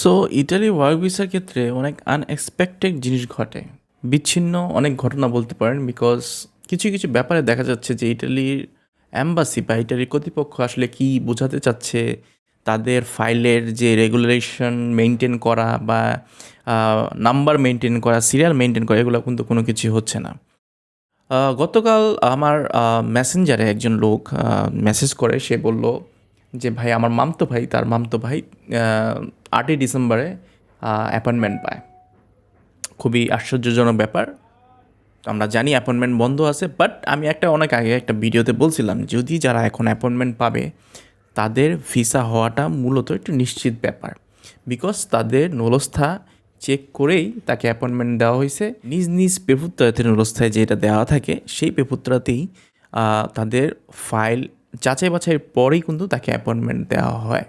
So Italy work ভিসার ক্ষেত্রে অনেক আনএক্সপেক্টেড জিনিস ঘটে। বিচ্ছিন্ন অনেক ঘটনা বলতে পারেন বিকজ কিছু কিছু ব্যাপারে দেখা যাচ্ছে যে ইটালির অ্যাম্বাসি বা ইটালির কর্তৃপক্ষ আসলে কি বোঝাতে চাচ্ছে, তাদের ফাইলের যে রেগুলেশন মেনটেন করা বা নাম্বার মেনটেন করা সিরিয়াল মেনটেন করা, এগুলো কিন্তু কোনো কিছু হচ্ছে না। গতকাল আমার মেসেঞ্জারে একজন লোক মেসেজ করে, সে বলল যে ভাই আমার মামতো ভাই, তার মামতো ভাই আটই ডিসেম্বরে অ্যাপয়েন্টমেন্ট পায়। খুবই আশ্চর্যজনক ব্যাপার। আমরা জানি অ্যাপয়েন্টমেন্ট বন্ধ আছে, বাট আমি একটা অনেক আগে একটা ভিডিওতে বলছিলাম, যদি যারা এখন অ্যাপয়েন্টমেন্ট পাবে, তাদের ভিসা হওয়াটা মূলত একটু নিশ্চিত ব্যাপার। বিকজ তাদের নলস্থা চেক করেই তাকে অ্যাপয়েন্টমেন্ট দেওয়া হয়েছে। নিজ নিজ পেপুত্রাতে নলস্থায় যেটা দেওয়া থাকে, সেই পেপুত্রাতেই তাদের ফাইল যাচাই বাছাইয়ের পরেই কিন্তু তাকে অ্যাপয়েন্টমেন্ট দেওয়া হয়।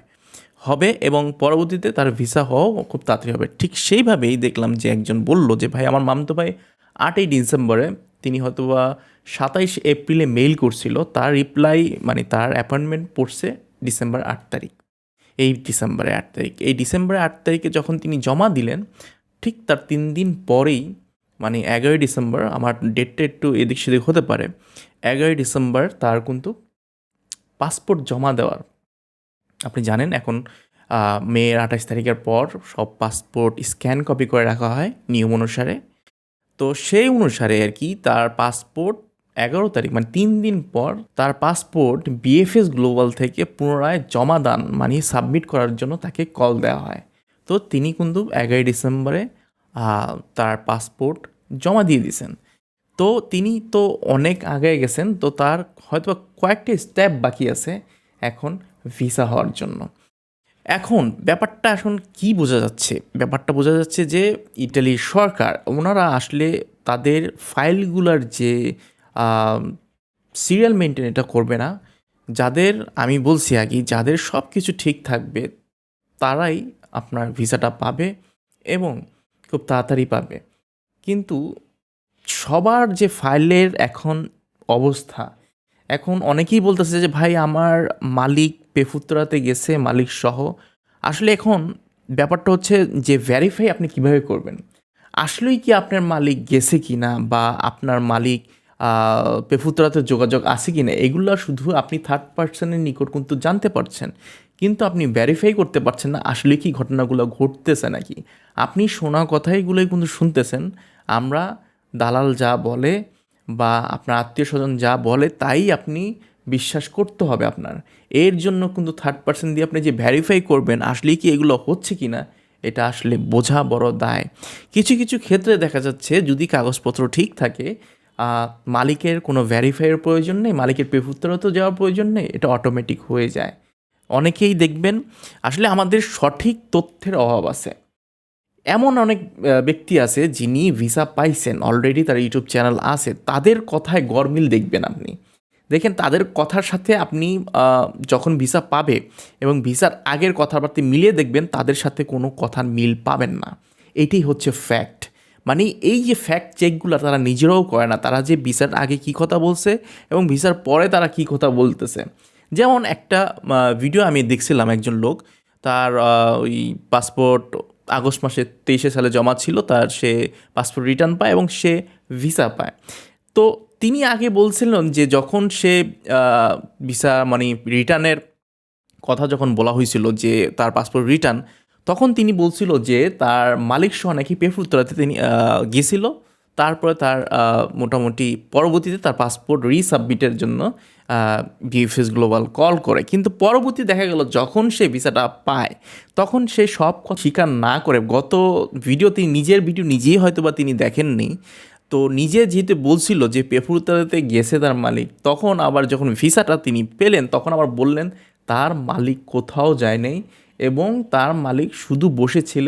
হবে এবং পরবর্তীতে তার ভিসা হওয়াও খুব তাড়াতাড়ি হবে। ঠিক সেইভাবেই দেখলাম যে একজন বলল যে, ভাই, আমার মামতো ভাই আটই ডিসেম্বরে, তিনি হয়তোবা সাতাইশ এপ্রিলে মেইল করছিল, তার রিপ্লাই মানে তার অ্যাপয়েন্টমেন্ট পড়ছে ডিসেম্বর আট তারিখ। এই ডিসেম্বরে আট তারিখ। এই ডিসেম্বরে আট তারিখে যখন তিনি জমা দিলেন, ঠিক তার তিন দিন পরেই মানে এগারোই ডিসেম্বর, আমার ডেটটা একটু এদিক সেদিক হতে পারে, এগারোই ডিসেম্বর তার কিন্তু পাসপোর্ট জমা দেওয়ার। আপনি জানেন এখন মেয়ের আঠাশ তারিখের পর সব পাসপোর্ট স্ক্যান কপি করে রাখা হয় নিয়ম অনুসারে। তো সেই অনুসারে আর কি তার পাসপোর্ট এগারো তারিখ মানে তিন দিন পর তার পাসপোর্ট বিএফএস গ্লোবাল থেকে পুনরায় জমা দান মানে সাবমিট করার জন্য তাকে কল দেওয়া হয়। তো তিনি কিন্তু এগারোই ডিসেম্বরে তার পাসপোর্ট জমা দিয়ে দিয়েছেন। তো তিনি তো অনেক আগে গেছেন, তো তার হয়তো কয়েকটা স্টেপ বাকি আছে এখন ভিসা হওয়ার জন্য। এখন ব্যাপারটা এখন কি বোঝা যাচ্ছে? ব্যাপারটা বোঝা যাচ্ছে যে ইটালির সরকার, ওনারা আসলে তাদের ফাইলগুলার যে সিরিয়াল মেনটেন এটা করবে না। যাদের, আমি বলছি আগে, যাদের সব কিছু ঠিক থাকবে, তারাই আপনার ভিসাটা পাবে এবং খুব তাড়াতাড়ি পাবে। কিন্তু সবার যে ফাইলের এখন অবস্থা, এখন অনেকেই বলতেছে যে, ভাই, আমার মালিক পেফুত্রাতে গেছে, মালিক সহ। আসলে এখন ব্যাপারটা হচ্ছে যে ভ্যারিফাই আপনি কীভাবে করবেন? আসলেই কি আপনার মালিক গেছে কি না বা আপনার মালিক পেফুত্রাতে যোগাযোগ আছে কি না এগুলো শুধু আপনি থার্ড পার্সনের নিকট কিন্তু জানতে পারছেন। কিন্তু আপনি ভ্যারিফাই করতে পারছেন না, আসলে কি ঘটনাগুলো ঘটতেছে নাকি? আপনি শোনা কথাইগুলোই কিন্তু শুনতেছেন। আমরা দালাল যা বলে বা আপনার আত্মীয় স্বজন যা বলে, তাই আপনি বিশ্বাস করতে হবে আপনার। এর জন্য কিন্তু থার্ড পার্সন দিয়ে আপনি যে ভ্যারিফাই করবেন, আসলেই কি এগুলো হচ্ছে কি না এটা আসলে বোঝা বড় দায়। কিছু কিছু ক্ষেত্রে দেখা যাচ্ছে যদি কাগজপত্র ঠিক থাকে মালিকের কোনো ভ্যারিফাইয়ের প্রয়োজন নেই, মালিকের পেপুত্রত যাওয়ার প্রয়োজন নেই, এটা অটোমেটিক হয়ে যায়। অনেকেই দেখবেন, আসলে আমাদের সঠিক তথ্যের অভাব আছে। এমন অনেক ব্যক্তি আছে যিনি ভিসা পাইছেন অলরেডি তার ইউটিউব চ্যানেল আছে, তাদের কথায় গরমিল দেখবেন আপনি। দেখেন, তাদের কথার সাথে আপনি যখন ভিসা পাবে এবং ভিসার আগের কথাবার্তা মিলিয়ে দেখবেন, তাদের সাথে কোনো কথার মিল পাবেন না। এটাই হচ্ছে ফ্যাক্ট মানে এই যে ফ্যাক্ট চেকগুলো তারা নিজেরাও করে না, তারা যে ভিসার আগে কি কথা বলছে এবং ভিসার পরে তারা কি কথা বলতেছে। যেমন একটা ভিডিও আমি দেখছিলাম একজন লোক, তার ওই পাসপোর্ট আগস্ট মাসে তেইশে সালে জমা ছিল, তার সে পাসপোর্ট রিটার্ন পায় এবং সে ভিসা পায়। তো তিনি আগে বলছিলেন যে যখন সে ভিসা মানে রিটার্নের কথা যখন বলা হয়েছিল যে তার পাসপোর্ট রিটার্ন, তখন তিনি বলছিল যে তার মালিক সহ নাকি পেফুত্তরাতে তিনি গিয়েছিল। তারপরে তার মোটামুটি পরবর্তীতে তার পাসপোর্ট রিসাবমিটের জন্য বিএফএস গ্লোবাল কল করে। কিন্তু পরবর্তী দেখা গেল, যখন সে ভিসাটা পায়, তখন সে সব স্বীকার না করে। গত ভিডিও তিনি নিজের ভিডিও নিজেই হয়তো বা তিনি দেখেননি। তো নিজে যেহেতু বলছিল যে পেফুরতাতে গেছে তার মালিক, তখন আবার যখন ভিসাটা তিনি পেলেন, তখন আবার বললেন, তার মালিক কোথাও যায় নাই এবং তার মালিক শুধু বসেছিল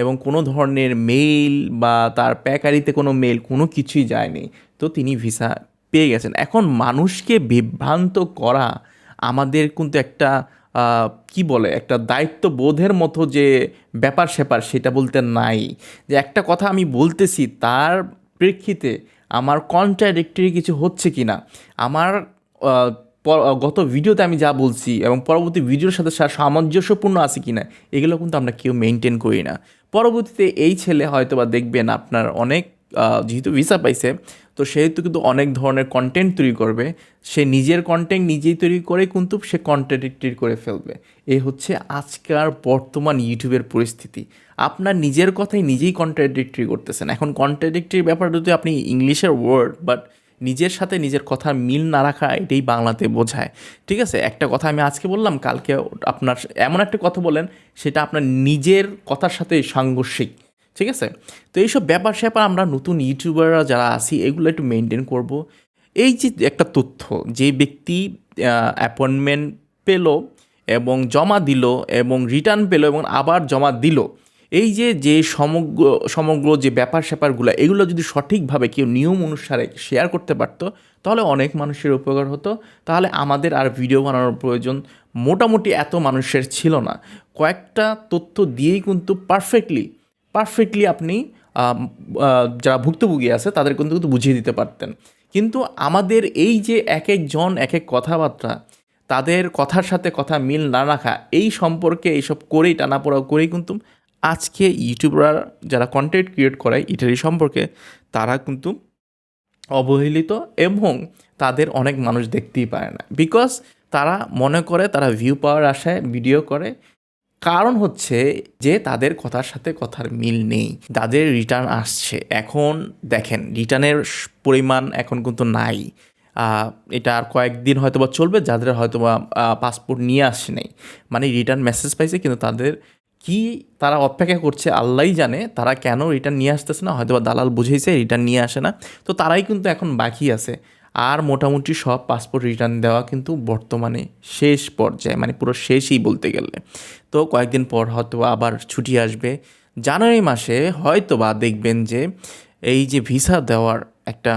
এবং কোনো ধরনের মেইল বা তার প্যাকারিতে কোনো মেইল কোনো কিছুই যায়নি। তো তিনি ভিসা পেয়ে গেছেন। এখন মানুষকে বিভ্রান্ত করা আমাদের কিন্তু একটা কি বলে, একটা দায়িত্ববোধের মতো যে ব্যাপার স্যাপার সেটা বলতে নাই। যে একটা কথা আমি বলতেছি, তার প্রেক্ষিতে আমার কন্ট্রাডিক্টরি কিছু হচ্ছে কি না আমার গত ভিডিওতে আমি যা বলছি এবং পরবর্তী ভিডিওর সাথে সামঞ্জস্যপূর্ণ আছে কি না, এগুলো কিন্তু আমরা কেউ মেনটেন করি না। পরবর্তীতে এই ছেলে হয়তো বা দেখবেন আপনার অনেক যেহেতু ভিসা পাইছে, তো সেহেতু কিন্তু অনেক ধরনের কন্টেন্ট তৈরি করবে। সে নিজের কন্টেন্ট নিজেই তৈরি করে কিন্তু সে কন্ট্রাডিক্টরি করে ফেলবে। এ হচ্ছে আজকার বর্তমান ইউটিউবের পরিস্থিতি। আপনার নিজের কথাই নিজেই কন্ট্রাডিক্টরি করতেছেন। এখন কন্ট্রাডিক্টরির ব্যাপারটা যদি আপনি ইংলিশের ওয়ার্ড বাট নিজের সাথে নিজের কথার মিল না রাখা এটাই বাংলাতে বোঝায়। ঠিক আছে? একটা কথা আমি আজকে বললাম, কালকে আপনার এমন একটা কথা বলেন সেটা আপনার নিজের কথার সাথে সাংঘর্ষিক। ঠিক আছে? তো এইসব ব্যাপার স্যাপার আমরা নতুন ইউটিউবাররা যারা আছি, এগুলো একটু মেনটেন করব। এই যে একটা তথ্য, যে ব্যক্তি অ্যাপয়েন্টমেন্ট পেল এবং জমা দিল এবং রিটার্ন পেল এবং আবার জমা দিল এই যে যে সমগ্র সমগ্র যে ব্যাপার স্যাপারগুলো, এগুলো যদি সঠিকভাবে কেউ নিয়ম অনুসারে শেয়ার করতে পারতো, তাহলে অনেক মানুষের উপকার হতো। তাহলে আমাদের আর ভিডিও বানানোর প্রয়োজন মোটামুটি এত মানুষের ছিল না। কয়েকটা তথ্য দিয়েই কিন্তু পারফেক্টলি পারফেক্টলি আপনি যারা ভুক্তভোগী আছে, তাদের কিন্তু কিন্তু বুঝিয়ে দিতে পারতেন। কিন্তু আমাদের এই যে এক একজন, এক এক কথাবার্তা, তাদের কথার সাথে কথা মিল না রাখা, এই সম্পর্কে এইসব করেই টানাপোড়া করেই কিন্তু আজকে ইউটিউবার যারা কন্টেন্ট ক্রিয়েট করে ইটালি সম্পর্কে, তারা কিন্তু অবহেলিত এবং তাদের অনেক মানুষ দেখতেই পায় না। বিকজ তারা মনে করে, তারা ভিউ পাওয়ার আশায় ভিডিও করে। কারণ হচ্ছে যে তাদের কথার সাথে কথার মিল নেই। তাদের রিটার্ন আসছে। এখন দেখেন রিটার্নের পরিমাণ এখন কিন্তু নাই। এটা আর কয়েকদিন হয়তো বা চলবে, যাদের হয়তো বা পাসপোর্ট নিয়ে আসে নাই। মানে রিটার্ন মেসেজ পাইছে, কিন্তু তাদের কি তারা অপেক্ষা করছে আল্লাহই জানে, তারা কেন রিটার্ন নিয়ে আসতেছে না হয়তো দালাল বুঝেছে রিটার্ন নিয়ে আসে না। তো তারাই কিন্তু এখন বাকি আছে। আর মোটামুটি সব পাসপোর্ট রিটার্ন দেওয়া কিন্তু বর্তমানে শেষ পর্যায়ে মানে পুরো শেষই বলতে গেলে। তো কয়েকদিন পর হয়তো আবার ছুটি আসবে। জানুয়ারি মাসে হয়তো বা দেখবেন যে এই যে ভিসা দেওয়ার একটা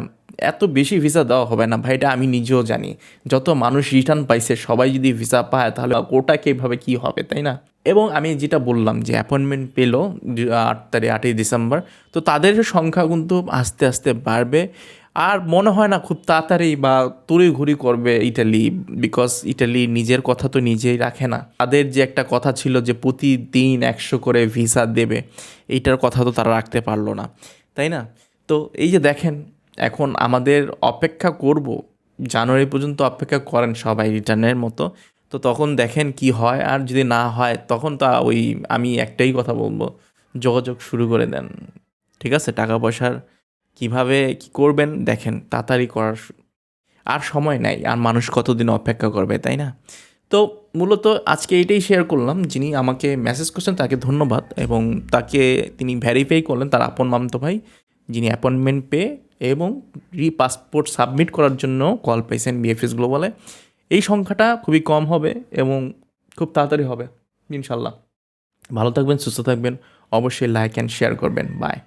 এত বেশি ভিসা দেওয়া হবে না। ভাই এটা আমি নিজেও জানি। যত মানুষ রিটার্ন পাইছে, সবাই যদি ভিসা পায়, তাহলে ওটা কীভাবে কী হবে, তাই না? এবং আমি যেটা বললাম যে অ্যাপয়েন্টমেন্ট পেল আট তারিখ, আটই ডিসেম্বর, তো তাদের সংখ্যা কিন্তু আস্তে আস্তে বাড়বে। আর মনে হয় না, খুব তাড়াতাড়ি বা তড়িঘড়ি করবে ইটালি বিকজ ইটালি নিজের কথা তো নিজেই রাখে না। তাদের যে একটা কথা ছিল যে, প্রতিদিন একশো করে ভিসা দেবে, এইটার কথা তো তারা রাখতে পারল না, তাই না? তো এই যে দেখেন এখন আমাদের অপেক্ষা করব। জানুয়ারি পর্যন্ত অপেক্ষা করেন সবাই রিটার্নের মতো। তো তখন দেখেন কি হয়, আর যদি না হয়, তখন তা ওই আমি একটাই কথা বলব, যোগাযোগ শুরু করে দেন। ঠিক আছে? টাকা পয়সার কীভাবে কি করবেন দেখেন, তাড়াতাড়ি করার আর সময় নাই, আর মানুষ কতদিন অপেক্ষা করবে, তাই না? তো মূলত আজকে এইটাই শেয়ার করলাম, যিনি আমাকে মেসেজ করছেন তাকে ধন্যবাদ, এবং তাকে তিনি ভ্যারিফাই করলেন তার আপন মামতো ভাই, যিনি অ্যাপয়েন্টমেন্ট পেয়ে এবং রি পাসপোর্ট সাবমিট করার জন্য কল পেয়েছেন বিএফএস গ্লোবালে এই সংখ্যাটা খুবই কম হবে এবং খুব তাড়াতাড়ি হবে, ইনশাল্লাহ। ভালো থাকবেন, সুস্থ থাকবেন, অবশ্যই লাইক অ্যান্ড শেয়ার করবেন। বাই